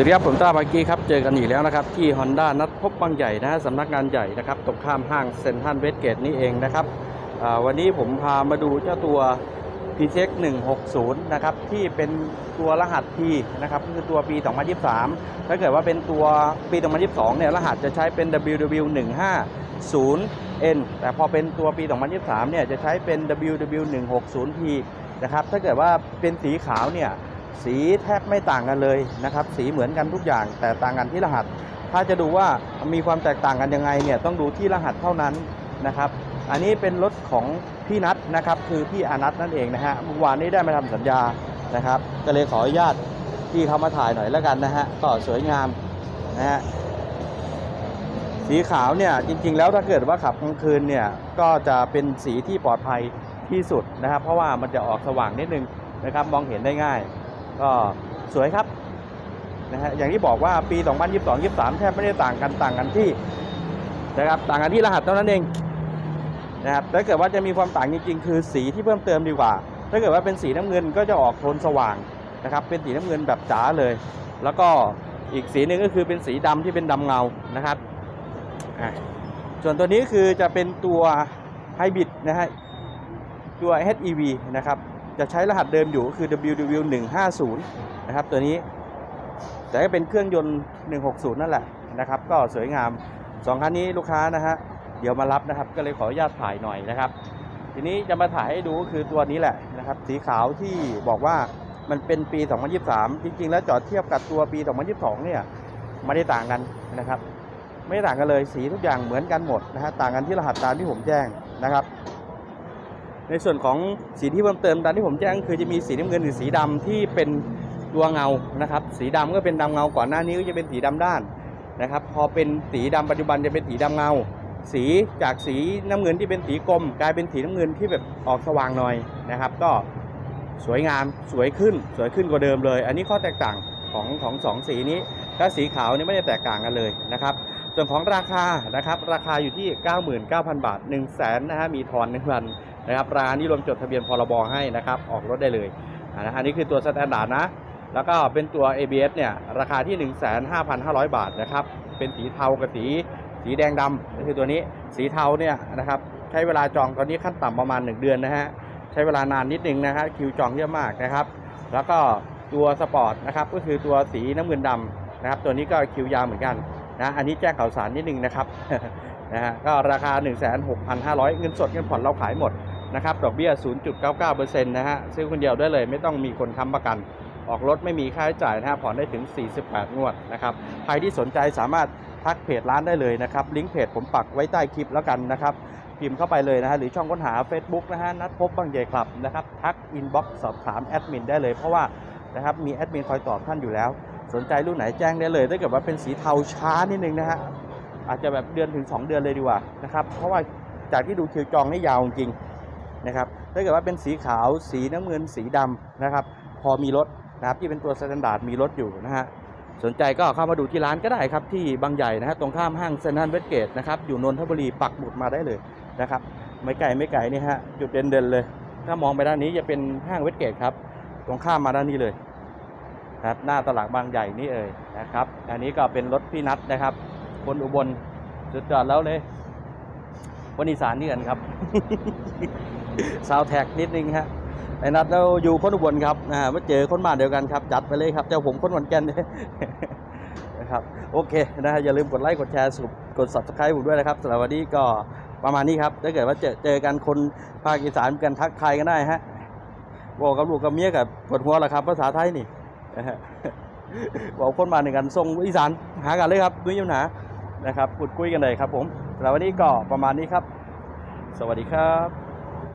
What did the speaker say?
วัสดีครับผมต้าบากี้ครับ เจอกันอีกแล้วนะครับ ที่ Honda นัดพบบางใหญ่นะฮะสำนักงานใหญ่นะครับตรงข้ามห้างเซ็นทรัลเวสเกตนี่เองนะครับวันนี้ผมพามาดูเจ้าตัว p t x 160 นะครับ ที่เป็นตัวรหัส P นะครับก็คือตัวปี 2023 ถ้าเกิดว่าเป็นตัวปี 2022 เนี่ย รหัสจะใช้เป็น WW150N แต่พอเป็นตัวปี 2023 เนี่ย จะใช้เป็น WW160P นะครับถ้าเกิดว่าเป็นสีขาวเนี่ย สีแทบไม่ต่างกันเลยนะครับ สีเหมือนกันทุกอย่าง แต่ต่างกันที่รหัส ถ้าจะดูว่ามีความแตกต่างกันยังไงเนี่ยต้องดูที่รหัสเท่านั้นนะครับ อันนี้เป็นรถของพี่นัทนะครับ คือพี่อานัทนั่นเองนะฮะเมื่อวานนี้ได้มาทำสัญญานะครับ ก็เลยขออนุญาตพี่เขามาถ่ายหน่อยแล้วกันนะฮะก็สวยงามนะฮะสีขาวเนี่ยจริงๆ แล้วถ้าเกิดว่าขับกลางคืนเนี่ยก็จะเป็นสีที่ปลอดภัยที่สุดนะครับ เพราะว่ามันจะออกสว่างนิดนึงนะครับมองเห็นได้ง่าย ก็สวยครับนะฮะอย่างที่บอกว่าปี 2022 23 แทบไม่ได้ต่างกันต่างกันที่นะครับต่างกันที่รหัสเท่านั้นเองนะครับถ้าเกิดว่าจะมีความต่างจริงๆ คือสีที่เพิ่มเติมดีกว่า ถ้าเกิดว่าเป็นสีน้ำเงินก็จะออกโทนสว่างนะครับ เป็นสีน้ำเงินแบบจ๋าเลย แล้วก็อีกสีหนึ่งก็คือเป็นสีดำที่เป็นดำเงานะครับส่วนตัวนี้คือจะเป็นตัวไฮบริดนะฮะตัว HEV นะครับ จะใช้รหัสเดิมอยู่ก็คือ WW150 นะครับตัวนี้ แต่ก็เป็นเครื่องยนต์ 160 นั่นแหละนะครับ ก็สวยงามสองคันนี้ลูกค้านะฮะเดี๋ยวมารับนะครับ ก็เลยขออนุญาตถ่ายหน่อยนะครับ ทีนี้จะมาถ่ายให้ดูก็คือตัวนี้แหละนะครับ สีขาวที่บอกว่ามันเป็นปี 2023 จริงๆ แล้วจอดเทียบกับตัวปี 2022 เนี่ยไม่ได้ต่างกันนะครับ ไม่ได้ต่างกันเลยสีทุกอย่างเหมือนกันหมดนะฮะต่างกันที่รหัสตามที่ผมแจ้งนะครับ ในส่วนของสีที่เพิ่มเติมตามที่ผมแจ้งคือจะมีสีน้ำเงินหรือสีดำที่เป็นตัวเงานะครับ สีดำก็เป็นดำเงาก่อนหน้านี้ก็จะเป็นสีดำด้านนะครับ พอเป็นสีดำปัจจุบันจะเป็นสีดำเงา สีจากสีน้ำเงินที่เป็นสีกลม กลายเป็นสีน้ำเงินที่แบบออกสว่างหน่อยนะครับ ก็สวยงามสวยขึ้นสวยขึ้นกว่าเดิมเลย อันนี้ข้อแตกต่างของของสองสีนี้ถ้าสีขาวนี่ไม่ได้แตกต่างกันเลยนะครับ ส่วนของราคานะครับ ราคาอยู่ที่ 99,000 บาท 1 0 0 0 0แสนนะฮะมีทอนหนึ่งพัน นะครับร้านนี้รวมจดทะเบียนพรบให้นะครับออกรถได้เลยนะอันนี้คือตัวสแตนดาร์ดนะแล้วก็เป็นตัว ABS เนี่ยราคาที่ 15,500 บาทนะครับเป็นสีเทากับสีสีแดงดำก็คือตัวนี้สีเทาเนี่ยนะครับใช้เวลาจองตอนนี้ขั้นต่ำประมาณ 1 เดือนนะฮะใช้เวลานานนิดนึงนะฮะคิวจองเยอะมากนะครับ แล้วก็ตัวสปอร์ตนะครับก็คือตัวสีน้ำเงินดำนะครับตัวนี้ก็คิวยาวเหมือนกันนะอันนี้แจ้งข่าวสารนิดนึงนะครับนะฮะก็ราคา 16,500 เงินสดเงินผ่อนเราขายหมด นะครับดอกเบี้ย 0.99%นะฮะซื้อคนเดียวได้เลยไม่ต้องมีคนค้ำประกัน ออกรถไม่มีค่าใช้จ่ายนะฮะผ่อนได้ถึง 48 งวดนะครับใครที่สนใจสามารถทักเพจร้านได้เลยนะครับลิงก์เพจผมปักไว้ใต้คลิปแล้วกันนะครับพิมพ์เข้าไปเลยนะฮะหรือช่องค้นหา Facebook นะฮะนัดพบบางใหญ่คลับนะครับทักอินบ็อกซ์สอบถามแอดมินได้เลยเพราะว่านะครับมีแอดมินคอยตอบท่านอยู่แล้ว สนใจรุ่นไหนแจ้งได้เลยถ้าเกิดว่าเป็นสีเทาช้านิดนึงนะฮะอาจจะแบบเดือนถึง 2 เดือนเลยดีกว่านะครับเพราะว่าจากที่ดูคิวจองนี่ยาวจริง นะครับถ้าเกิดว่าเป็นสีขาวสีน้ำเงินสีดำนะครับ พอมีรถนะครับที่เป็นตัวสแตนดาร์ดมีรถอยู่นะฮะสนใจก็เข้ามาดูที่ร้านก็ได้ครับ ที่บางใหญ่นะฮะตรงข้ามห้างเซนทรัลเวสเกตนะครับอยู่นนทบุรีปักหมุดมาได้เลยนะครับไม่ไกลไม่ไกลนี่ฮะจุดเด่นๆเลย ถ้ามองไปด้านนี้จะเป็นห้างเวสเกตครับ ตรงข้ามมาด้านนี้เลยนะครับหน้าตลาดบางใหญ่นี่เอ่ยนะครับ อันนี้ก็เป็นรถพี่นัทนะครับ คนอุบลจุดจอดแล้วเลยคนอีสานนี่กันครับ ซาวแท็กนิดนึงฮะไอ้นัดเราอยู่คนอุบลครับอ่ามาเจอคนบ้านเดียวกันครับ จัดไปเลยครับเจ้าผมคนขอนแก่นนะครับโอเคนะฮะอย่าลืมกดไลค์กดแชร์สุดกด subscribe ผมด้วยนะครับสำหรับวันนี้ก็ประมาณนี้ครับถ้าเกิดว่าเจอเจอกันคนภาคอีสานกันทักทายกันได้ฮะบอกกับลูกกับเมียกับปวดหัวแหละครับ ภาษาไทยนี่บอกคนมาหนึ่งกันส่งอีสานหากันเลยครับไม่มีปัญหานะครับพูดคุยกันเลยครับผมสำหรับวันนี้ก็ประมาณนี้ครับ สวัสดีครับ